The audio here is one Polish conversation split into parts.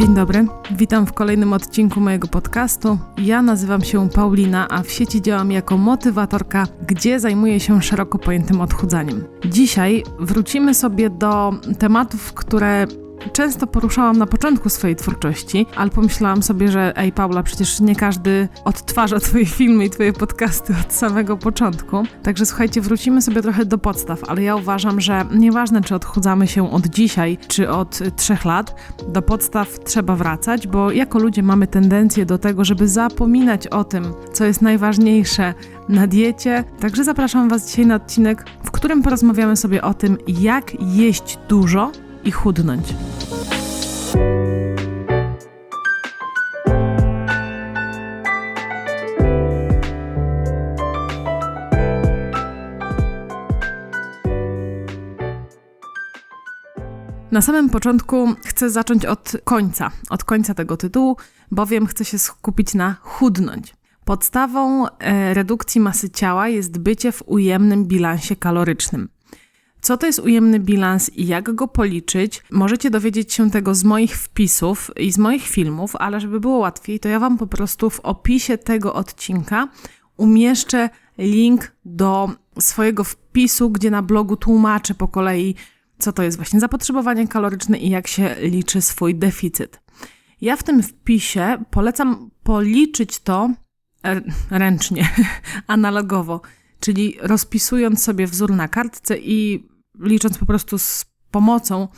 Dzień dobry, witam w kolejnym odcinku mojego podcastu. Ja nazywam się Paulina, a w sieci działam jako motywatorka, gdzie zajmuję się szeroko pojętym odchudzaniem. Dzisiaj wrócimy sobie do tematów, które często poruszałam na początku swojej twórczości, ale pomyślałam sobie, że ej Paula, przecież nie każdy odtwarza twoje filmy i twoje podcasty od samego początku. Także słuchajcie, wrócimy sobie trochę do podstaw, ale ja uważam, że nieważne czy odchudzamy się od dzisiaj, czy od trzech lat, do podstaw trzeba wracać, bo jako ludzie mamy tendencję do tego, żeby zapominać o tym, co jest najważniejsze na diecie. Także zapraszam Was dzisiaj na odcinek, w którym porozmawiamy sobie o tym, jak jeść dużo i chudnąć. Na samym początku chcę zacząć od końca, od końca tego tytułu, bowiem chcę się skupić na chudnąć. Podstawą e, redukcji masy ciała jest bycie w ujemnym bilansie kalorycznym. Co to jest ujemny bilans i jak go policzyć? Możecie dowiedzieć się tego z moich wpisów i z moich filmów, ale żeby było łatwiej, to ja Wam po prostu w opisie tego odcinka umieszczę link do swojego wpisu, gdzie na blogu tłumaczę po kolei, co to jest właśnie zapotrzebowanie kaloryczne i jak się liczy swój deficyt. Ja w tym wpisie polecam policzyć to ręcznie, analogowo, czyli rozpisując sobie wzór na kartce i licząc po prostu z pomocą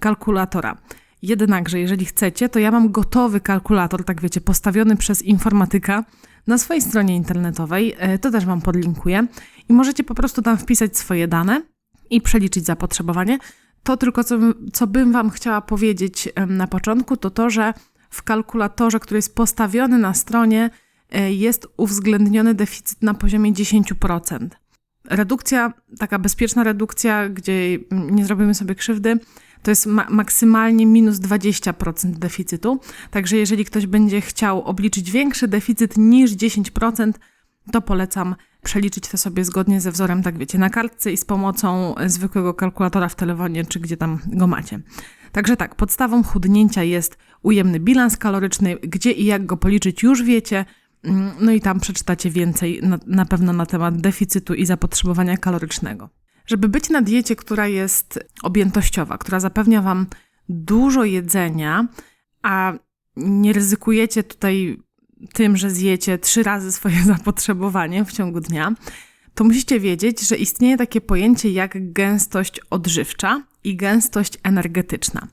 kalkulatora. Jednakże, jeżeli chcecie, to ja mam gotowy kalkulator, tak wiecie, postawiony przez informatyka na swojej stronie internetowej. E, to też Wam podlinkuję. I możecie po prostu tam wpisać swoje dane i przeliczyć zapotrzebowanie. To tylko, co, co bym Wam chciała powiedzieć na początku, to to, że w kalkulatorze, który jest postawiony na stronie, jest uwzględniony deficyt na poziomie 10% redukcja, taka bezpieczna redukcja, gdzie nie zrobimy sobie krzywdy, to jest ma maksymalnie minus 20% deficytu. Także jeżeli ktoś będzie chciał obliczyć większy deficyt niż 10%, to polecam przeliczyć to sobie zgodnie ze wzorem, tak wiecie, na kartce i z pomocą zwykłego kalkulatora w telefonie, czy gdzie tam go macie. Także tak, podstawą chudnięcia jest ujemny bilans kaloryczny, gdzie i jak go policzyć już wiecie, Mm, no i tam przeczytacie więcej na, na pewno na temat deficytu i zapotrzebowania kalorycznego. Żeby być na diecie, która jest objętościowa, która zapewnia Wam dużo jedzenia, a nie ryzykujecie tutaj tym, że zjecie trzy razy swoje zapotrzebowanie w ciągu dnia, to musicie wiedzieć, że istnieje takie pojęcie jak gęstość odżywcza i gęstość energetyczna.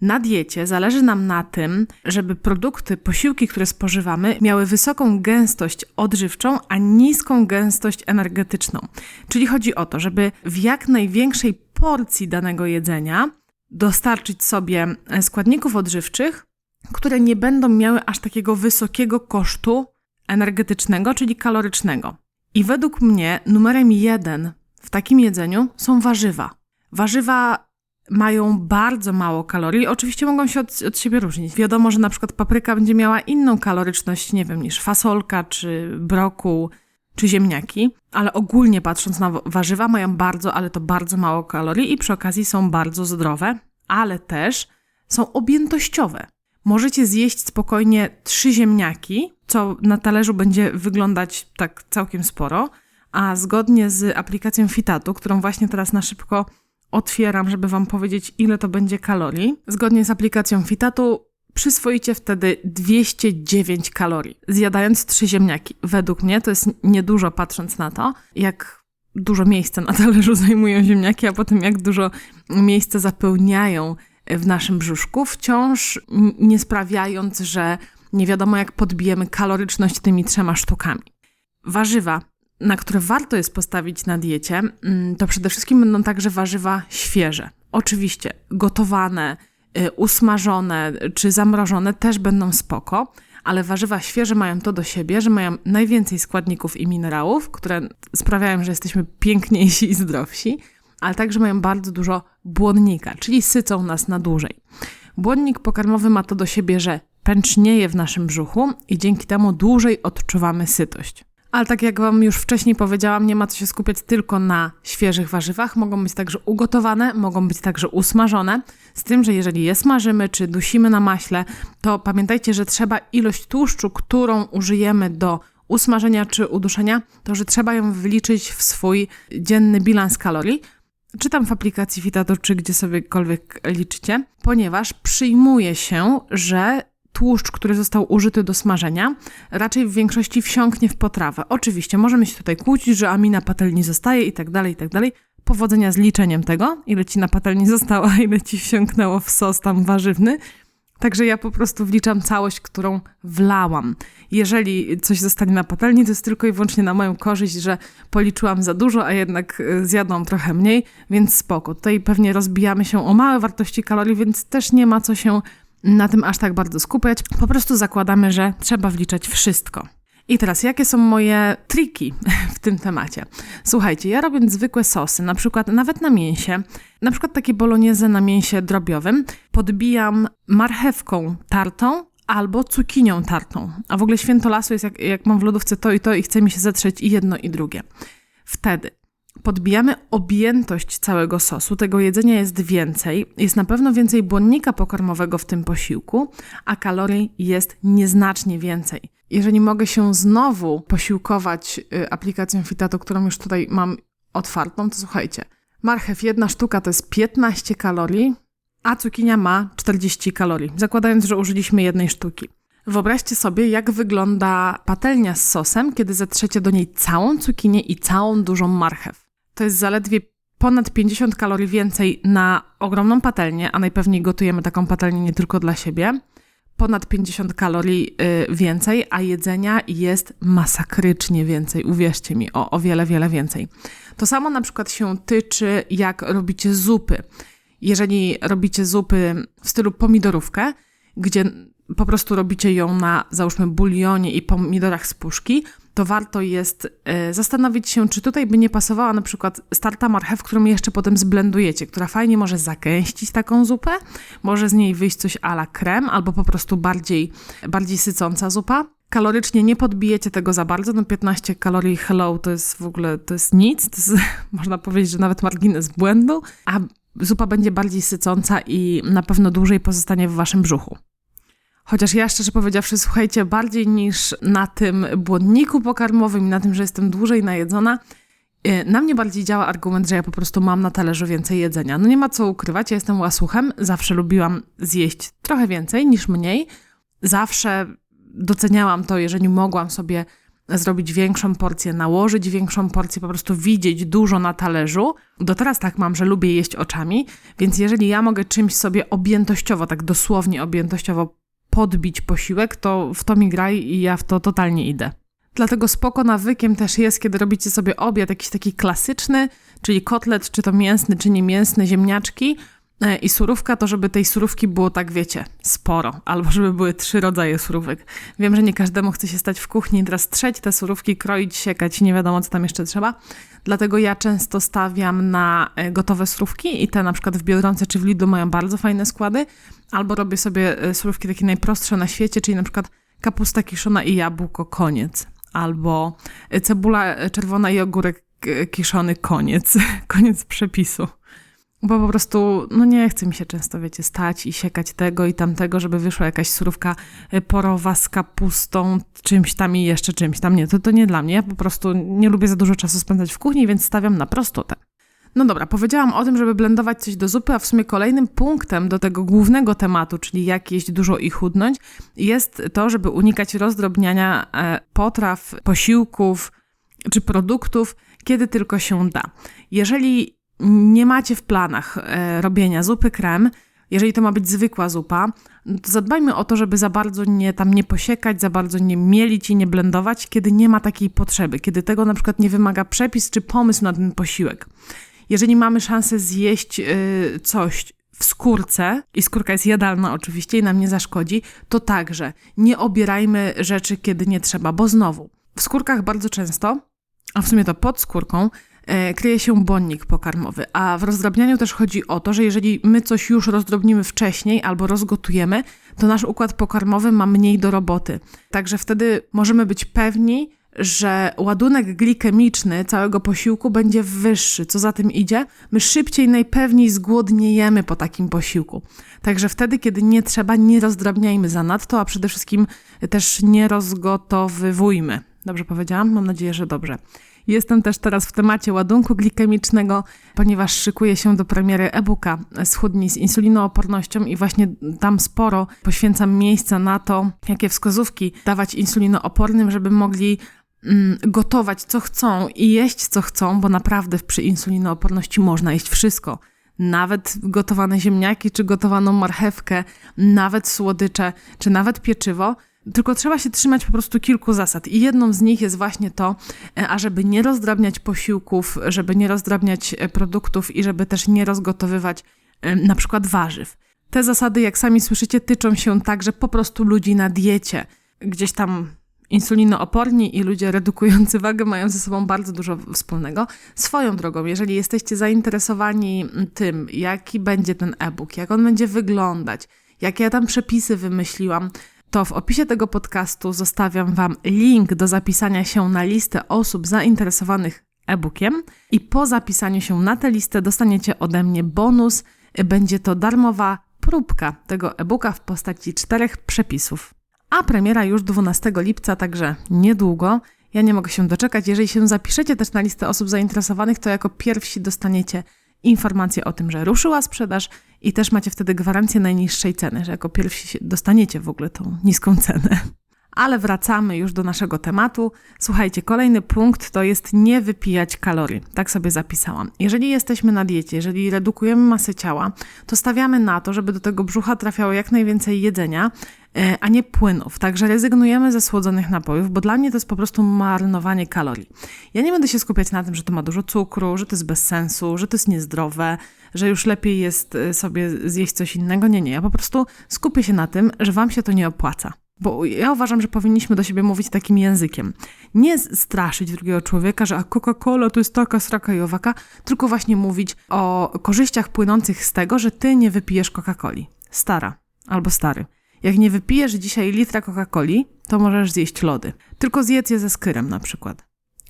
Na diecie zależy nam na tym, żeby produkty, posiłki, które spożywamy, miały wysoką gęstość odżywczą, a niską gęstość energetyczną. Czyli chodzi o to, żeby w jak największej porcji danego jedzenia dostarczyć sobie e, składników odżywczych, które nie będą miały aż takiego wysokiego kosztu energetycznego, czyli kalorycznego. I według mnie numerem jeden w takim jedzeniu są warzywa. Warzywa mają bardzo mało kalorii. Oczywiście mogą się od, od, siebie różnić. Wiadomo, że na przykład papryka będzie miała inną kaloryczność, nie wiem, niż fasolka, czy brokuł, czy ziemniaki, ale ogólnie patrząc na warzywa, mają bardzo, ale to bardzo mało kalorii i przy okazji są bardzo zdrowe, ale też są objętościowe. Możecie zjeść spokojnie trzy ziemniaki, co na talerzu będzie wyglądać tak całkiem sporo, a zgodnie z aplikacją Fitatu, którą właśnie teraz na szybko otwieram, żeby Wam powiedzieć, ile to będzie kalorii. Zgodnie z aplikacją Fitatu przyswoicie wtedy 209 kalorii, zjadając trzy ziemniaki. Według mnie to jest niedużo, patrząc na to, jak dużo miejsca na talerzu zajmują ziemniaki, a potem jak dużo miejsca zapełniają w naszym brzuszku, wciąż nie sprawiając, że nie wiadomo jak podbijemy kaloryczność tymi trzema sztukami. Warzywa na które warto jest postawić na diecie, mm, to przede wszystkim będą także warzywa świeże. Oczywiście gotowane, y, usmażone czy zamrożone też będą spoko, ale warzywa świeże mają to do siebie, że mają najwięcej składników i minerałów, które sprawiają, że jesteśmy piękniejsi i zdrowsi, ale także mają bardzo dużo błonnika, czyli sycą nas na dłużej. Błonnik pokarmowy ma to do siebie, że pęcznieje w naszym brzuchu i dzięki temu dłużej odczuwamy sytość. Ale tak jak Wam już wcześniej powiedziałam, nie ma co się skupiać tylko na świeżych warzywach. Mogą być także ugotowane, mogą być także usmażone. Z tym, że jeżeli je smażymy czy dusimy na maśle, to pamiętajcie, że trzeba ilość tłuszczu, którą użyjemy do usmażenia czy uduszenia, to że trzeba ją wliczyć w swój dzienny bilans kalorii. Czy tam w aplikacji Fitato, czy gdzie sobiekolwiek liczycie, ponieważ przyjmuje się, że tłuszcz, który został użyty do smażenia, raczej w większości wsiąknie w potrawę. Oczywiście możemy się tutaj kłócić, że amina patelni zostaje i tak dalej, i tak dalej. Powodzenia z liczeniem tego, ile ci na patelni zostało, a ile ci wsiąknęło w sos tam warzywny. Także ja po prostu wliczam całość, którą wlałam. Jeżeli coś zostanie na patelni, to jest tylko i wyłącznie na moją korzyść, że policzyłam za dużo, a jednak y, zjadłam trochę mniej, więc spoko. Tutaj pewnie rozbijamy się o małe wartości kalorii, więc też nie ma co się na tym aż tak bardzo skupiać. Po prostu zakładamy, że trzeba wliczać wszystko. I teraz, jakie są moje triki w tym temacie? Słuchajcie, ja robiąc zwykłe sosy, na przykład nawet na mięsie, na przykład takie bolognese na mięsie drobiowym, podbijam marchewką tartą albo cukinią tartą. A w ogóle święto lasu jest jak, jak mam w lodówce to i to i chce mi się zetrzeć i jedno i drugie. Wtedy podbijamy objętość całego sosu, tego jedzenia jest więcej, jest na pewno więcej błonnika pokarmowego w tym posiłku, a kalorii jest nieznacznie więcej. Jeżeli mogę się znowu posiłkować y, aplikacją Fitato, którą już tutaj mam otwartą, to słuchajcie. Marchew, jedna sztuka to jest 15 kalorii, a cukinia ma 40 kalorii, zakładając, że użyliśmy jednej sztuki. Wyobraźcie sobie, jak wygląda patelnia z sosem, kiedy zetrzecie do niej całą cukinię i całą dużą marchew. To jest zaledwie ponad 50 kalorii więcej na ogromną patelnię, a najpewniej gotujemy taką patelnię nie tylko dla siebie. Ponad 50 kalorii y, więcej, a jedzenia jest masakrycznie więcej, uwierzcie mi, o, o wiele, wiele więcej. To samo na przykład się tyczy, jak robicie zupy. Jeżeli robicie zupy w stylu pomidorówkę, gdzie po prostu robicie ją na, załóżmy, bulionie i pomidorach z puszki, to warto jest e, zastanowić się, czy tutaj by nie pasowała na przykład starta marchew, którą jeszcze potem zblendujecie, która fajnie może zagęścić taką zupę, może z niej wyjść coś ala krem, albo po prostu bardziej, bardziej sycąca zupa. Kalorycznie nie podbijecie tego za bardzo, no 15 kalorii hello to jest w ogóle, to jest nic, to jest, można powiedzieć, że nawet margines błędu, a zupa będzie bardziej sycąca i na pewno dłużej pozostanie w waszym brzuchu. Chociaż ja szczerze powiedziawszy, słuchajcie, bardziej niż na tym błonniku pokarmowym i na tym, że jestem dłużej najedzona, y, na mnie bardziej działa argument, że ja po prostu mam na talerzu więcej jedzenia. No nie ma co ukrywać, ja jestem łasuchem, zawsze lubiłam zjeść trochę więcej niż mniej. Zawsze doceniałam to, jeżeli mogłam sobie zrobić większą porcję, nałożyć większą porcję, po prostu widzieć dużo na talerzu. Do teraz tak mam, że lubię jeść oczami, więc jeżeli ja mogę czymś sobie objętościowo, tak dosłownie objętościowo podbić posiłek, to w to mi graj i ja w to totalnie idę. Dlatego spoko nawykiem też jest, kiedy robicie sobie obiad jakiś taki klasyczny, czyli kotlet, czy to mięsny, czy niemięsny, ziemniaczki e, i surówka, to żeby tej surówki było tak, wiecie, sporo, albo żeby były trzy rodzaje surówek. Wiem, że nie każdemu chce się stać w kuchni teraz trzeć te surówki, kroić, siekać, nie wiadomo co tam jeszcze trzeba. Dlatego ja często stawiam na e, gotowe surówki i te na przykład w Biedronce czy w Lidlu mają bardzo fajne składy. Albo robię sobie e, surówki takie najprostsze na świecie, czyli na przykład kapusta kiszona i jabłko, koniec. Albo e, cebula czerwona i ogórek kiszony, koniec. koniec przepisu. Bo po prostu, no nie chce mi się często, wiecie, stać i siekać tego i tamtego, żeby wyszła jakaś surówka y, porowa z kapustą, czymś tam i jeszcze czymś tam. Nie, to, to nie dla mnie. Ja po prostu nie lubię za dużo czasu spędzać w kuchni, więc stawiam na prostotę. No dobra, powiedziałam o tym, żeby blendować coś do zupy, a w sumie kolejnym punktem do tego głównego tematu, czyli jak jeść dużo i chudnąć, jest to, żeby unikać rozdrobniania e, potraw, posiłków czy produktów, kiedy tylko się da. Jeżeli nie macie w planach e, robienia zupy krem, jeżeli to ma być zwykła zupa, to zadbajmy o to, żeby za bardzo nie tam nie posiekać, za bardzo nie mielić i nie blendować, kiedy nie ma takiej potrzeby, kiedy tego na przykład nie wymaga przepis czy pomysł na ten posiłek. Jeżeli mamy szansę zjeść yy, coś w skórce, i skórka jest jadalna oczywiście i nam nie zaszkodzi, to także nie obierajmy rzeczy, kiedy nie trzeba, bo znowu, w skórkach bardzo często, a w sumie to pod skórką, E, kryje się błonnik pokarmowy. A w rozdrabnianiu też chodzi o to, że jeżeli my coś już rozdrobnimy wcześniej albo rozgotujemy, to nasz układ pokarmowy ma mniej do roboty. Także wtedy możemy być pewni, że ładunek glikemiczny całego posiłku będzie wyższy. Co za tym idzie? My szybciej, najpewniej zgłodniejemy po takim posiłku. Także wtedy, kiedy nie trzeba, nie rozdrabniajmy zanadto, a przede wszystkim też nie rozgotowywujmy. Dobrze powiedziałam? Mam nadzieję, że dobrze. Jestem też teraz w temacie ładunku glikemicznego, ponieważ szykuję się do premiery e-booka Schudnij z insulinoopornością i właśnie tam sporo poświęcam miejsca na to, jakie wskazówki dawać insulinoopornym, żeby mogli mm, gotować co chcą i jeść co chcą, bo naprawdę przy insulinooporności można jeść wszystko. Nawet gotowane ziemniaki, czy gotowaną marchewkę, nawet słodycze, czy nawet pieczywo, tylko trzeba się trzymać po prostu kilku zasad. I jedną z nich jest właśnie to, e, ażeby nie rozdrabniać posiłków, żeby nie rozdrabniać e, produktów i żeby też nie rozgotowywać e, na przykład warzyw. Te zasady, jak sami słyszycie, tyczą się także po prostu ludzi na diecie. Gdzieś tam insulinooporni i ludzie redukujący wagę mają ze sobą bardzo dużo wspólnego. Swoją drogą, jeżeli jesteście zainteresowani tym, jaki będzie ten e-book, jak on będzie wyglądać, jakie ja tam przepisy wymyśliłam, to w opisie tego podcastu zostawiam Wam link do zapisania się na listę osób zainteresowanych e-bookiem i po zapisaniu się na tę listę dostaniecie ode mnie bonus. Będzie to darmowa próbka tego e-booka w postaci czterech przepisów. A premiera już 12 lipca, także niedługo. Ja nie mogę się doczekać. Jeżeli się zapiszecie też na listę osób zainteresowanych, to jako pierwsi dostaniecie informację o tym, że ruszyła sprzedaż i też macie wtedy gwarancję najniższej ceny, że jako pierwsi dostaniecie w ogóle tą niską cenę. Ale wracamy już do naszego tematu. Słuchajcie, kolejny punkt to jest nie wypijać kalorii. Tak sobie zapisałam. Jeżeli jesteśmy na diecie, jeżeli redukujemy masę ciała, to stawiamy na to, żeby do tego brzucha trafiało jak najwięcej jedzenia, e, a nie płynów. Także rezygnujemy ze słodzonych napojów, bo dla mnie to jest po prostu marnowanie kalorii. Ja nie będę się skupiać na tym, że to ma dużo cukru, że to jest bez sensu, że to jest niezdrowe, że już lepiej jest e, sobie zjeść coś innego. Nie, nie. Ja po prostu skupię się na tym, że Wam się to nie opłaca. Bo ja uważam, że powinniśmy do siebie mówić takim językiem. Nie straszyć drugiego człowieka, że a Coca-Cola to jest taka sraka i owaka, tylko właśnie mówić o korzyściach płynących z tego, że ty nie wypijesz Coca-Coli. Stara albo stary. Jak nie wypijesz dzisiaj litra Coca-Coli, to możesz zjeść lody. Tylko zjedz je ze skyrem na przykład.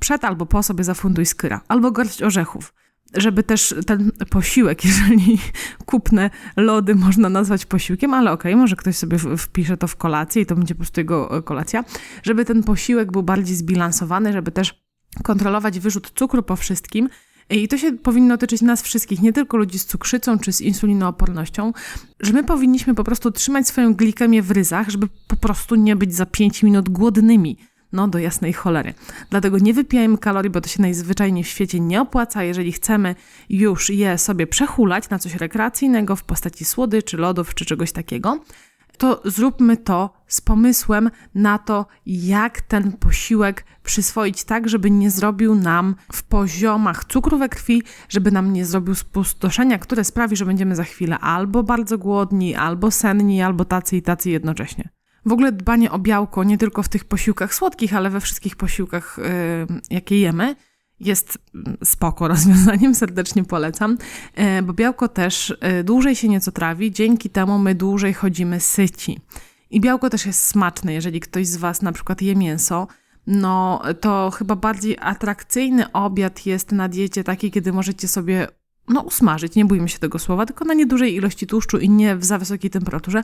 Przed albo po sobie zafunduj skyra, albo garść orzechów żeby też ten posiłek, jeżeli kupne lody można nazwać posiłkiem, ale okej, okay, może ktoś sobie wpisze to w kolację i to będzie po prostu jego e, kolacja, żeby ten posiłek był bardziej zbilansowany, żeby też kontrolować wyrzut cukru po wszystkim. I to się powinno dotyczyć nas wszystkich, nie tylko ludzi z cukrzycą czy z insulinoopornością, że my powinniśmy po prostu trzymać swoją glikemię w ryzach, żeby po prostu nie być za 5 minut głodnymi no, do jasnej cholery. Dlatego nie wypijajmy kalorii, bo to się najzwyczajniej w świecie nie opłaca. Jeżeli chcemy już je sobie przehulać na coś rekreacyjnego w postaci słodyczy, lodów czy czegoś takiego, to zróbmy to z pomysłem na to, jak ten posiłek przyswoić tak, żeby nie zrobił nam w poziomach cukru we krwi, żeby nam nie zrobił spustoszenia, które sprawi, że będziemy za chwilę albo bardzo głodni, albo senni, albo tacy i tacy jednocześnie. W ogóle dbanie o białko nie tylko w tych posiłkach słodkich, ale we wszystkich posiłkach, yy, jakie jemy, jest mm, spoko rozwiązaniem, serdecznie polecam, yy, bo białko też yy, dłużej się nieco trawi, dzięki temu my dłużej chodzimy syci. I białko też jest smaczne, jeżeli ktoś z Was na przykład je mięso, no to chyba bardziej atrakcyjny obiad jest na diecie taki, kiedy możecie sobie no usmażyć, nie bójmy się tego słowa, tylko na niedużej ilości tłuszczu i nie w za wysokiej temperaturze,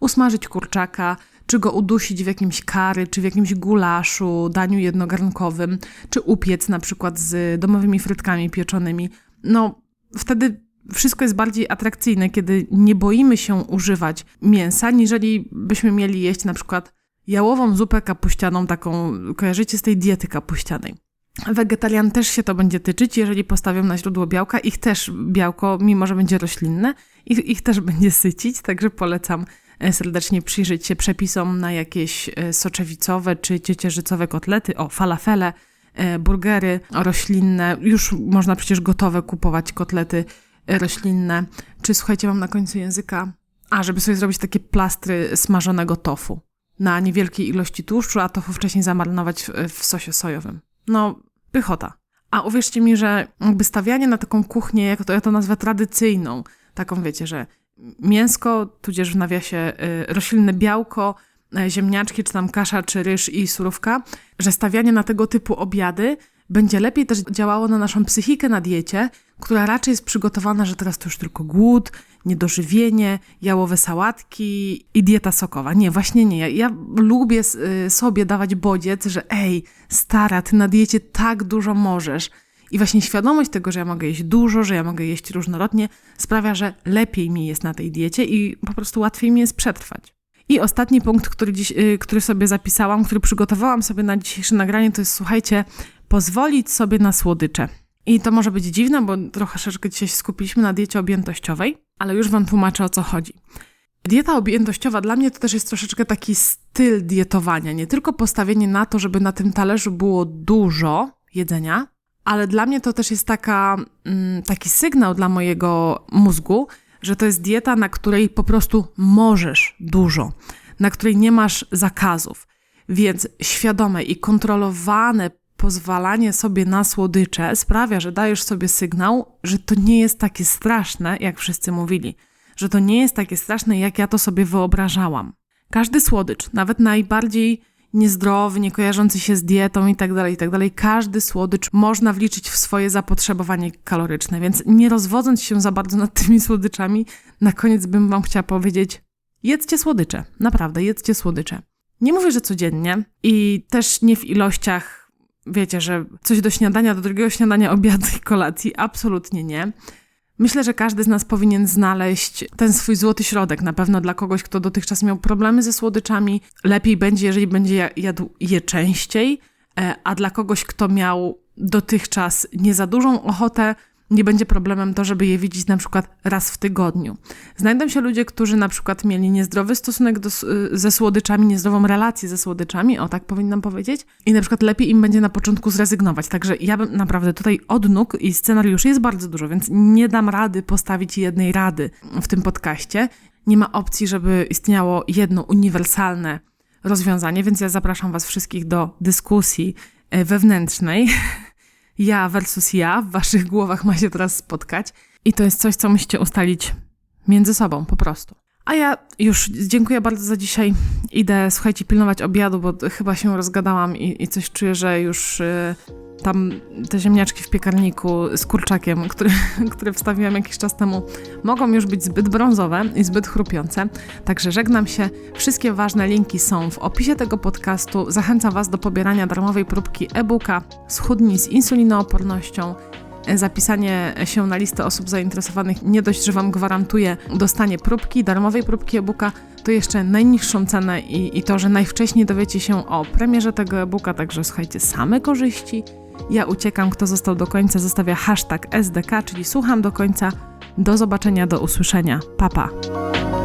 usmażyć kurczaka, czy go udusić w jakimś kary, czy w jakimś gulaszu, daniu jednogarnkowym, czy upiec na przykład z domowymi frytkami pieczonymi. No, wtedy wszystko jest bardziej atrakcyjne, kiedy nie boimy się używać mięsa, niżeli byśmy mieli jeść na przykład jałową zupę kapuścianą, taką kojarzycie z tej diety kapuścianej. Wegetarian też się to będzie tyczyć, jeżeli postawią na źródło białka. Ich też białko, mimo że będzie roślinne, ich, ich też będzie sycić, także polecam serdecznie przyjrzeć się przepisom na jakieś e, soczewicowe czy ciecierzycowe kotlety, o falafele, e, burgery roślinne. Już można przecież gotowe kupować kotlety roślinne. Czy słuchajcie, mam na końcu języka, a żeby sobie zrobić takie plastry smażonego tofu na niewielkiej ilości tłuszczu, a tofu wcześniej zamarnować w, w sosie sojowym. No, pychota. A uwierzcie mi, że jakby stawianie na taką kuchnię, jak to ja to nazwę tradycyjną, taką wiecie, że mięsko, tudzież w nawiasie y, roślinne białko, e, ziemniaczki, czy tam kasza, czy ryż i surówka, że stawianie na tego typu obiady będzie lepiej też działało na naszą psychikę na diecie, która raczej jest przygotowana, że teraz to już tylko głód, niedożywienie, jałowe sałatki i dieta sokowa. Nie, właśnie nie. Ja, ja lubię y, sobie dawać bodziec, że ej, stara, ty na diecie tak dużo możesz. I właśnie świadomość tego, że ja mogę jeść dużo, że ja mogę jeść różnorodnie, sprawia, że lepiej mi jest na tej diecie i po prostu łatwiej mi jest przetrwać. I ostatni punkt, który, dziś, y, który sobie zapisałam, który przygotowałam sobie na dzisiejsze nagranie, to jest słuchajcie, pozwolić sobie na słodycze. I to może być dziwne, bo trochę troszeczkę dzisiaj się skupiliśmy na diecie objętościowej, ale już Wam tłumaczę o co chodzi. Dieta objętościowa dla mnie to też jest troszeczkę taki styl dietowania. Nie tylko postawienie na to, żeby na tym talerzu było dużo jedzenia, ale dla mnie to też jest taka, mm, taki sygnał dla mojego mózgu, że to jest dieta, na której po prostu możesz dużo, na której nie masz zakazów. Więc świadome i kontrolowane pozwalanie sobie na słodycze sprawia, że dajesz sobie sygnał, że to nie jest takie straszne, jak wszyscy mówili, że to nie jest takie straszne, jak ja to sobie wyobrażałam. Każdy słodycz, nawet najbardziej niezdrowy, nie kojarzący się z dietą i tak dalej, i tak każdy słodycz można wliczyć w swoje zapotrzebowanie kaloryczne, więc nie rozwodząc się za bardzo nad tymi słodyczami, na koniec bym wam chciała powiedzieć, jedzcie słodycze, naprawdę, jedzcie słodycze. Nie mówię, że codziennie i też nie w ilościach wiecie, że coś do śniadania, do drugiego śniadania, obiadu i kolacji. Absolutnie nie. Myślę, że każdy z nas powinien znaleźć ten swój złoty środek. Na pewno dla kogoś, kto dotychczas miał problemy ze słodyczami, lepiej będzie, jeżeli będzie jadł je częściej, e, a dla kogoś, kto miał dotychczas nie za dużą ochotę, nie będzie problemem to, żeby je widzieć na przykład raz w tygodniu. Znajdą się ludzie, którzy na przykład mieli niezdrowy stosunek do, y, ze słodyczami, niezdrową relację ze słodyczami, o tak powinnam powiedzieć, i na przykład lepiej im będzie na początku zrezygnować. Także ja bym naprawdę tutaj od nóg i scenariuszy jest bardzo dużo, więc nie dam rady postawić jednej rady w tym podcaście. Nie ma opcji, żeby istniało jedno uniwersalne rozwiązanie, więc ja zapraszam Was wszystkich do dyskusji e, wewnętrznej ja versus ja w waszych głowach ma się teraz spotkać. I to jest coś, co musicie ustalić między sobą, po prostu. A ja już dziękuję bardzo za dzisiaj. Idę, słuchajcie, pilnować obiadu, bo chyba się rozgadałam i, i coś czuję, że już y, tam te ziemniaczki w piekarniku z kurczakiem, który, które wstawiłam jakiś czas temu, mogą już być zbyt brązowe i zbyt chrupiące. Także żegnam się. Wszystkie ważne linki są w opisie tego podcastu. Zachęcam Was do pobierania darmowej próbki e-booka Schudnij z insulinoopornością zapisanie się na listę osób zainteresowanych nie dość, że Wam gwarantuje dostanie próbki, darmowej próbki e-booka, to jeszcze najniższą cenę i, i to, że najwcześniej dowiecie się o premierze tego e-booka, także słuchajcie, same korzyści. Ja uciekam, kto został do końca, zostawia hashtag SDK, czyli słucham do końca. Do zobaczenia, do usłyszenia. Papa. Pa.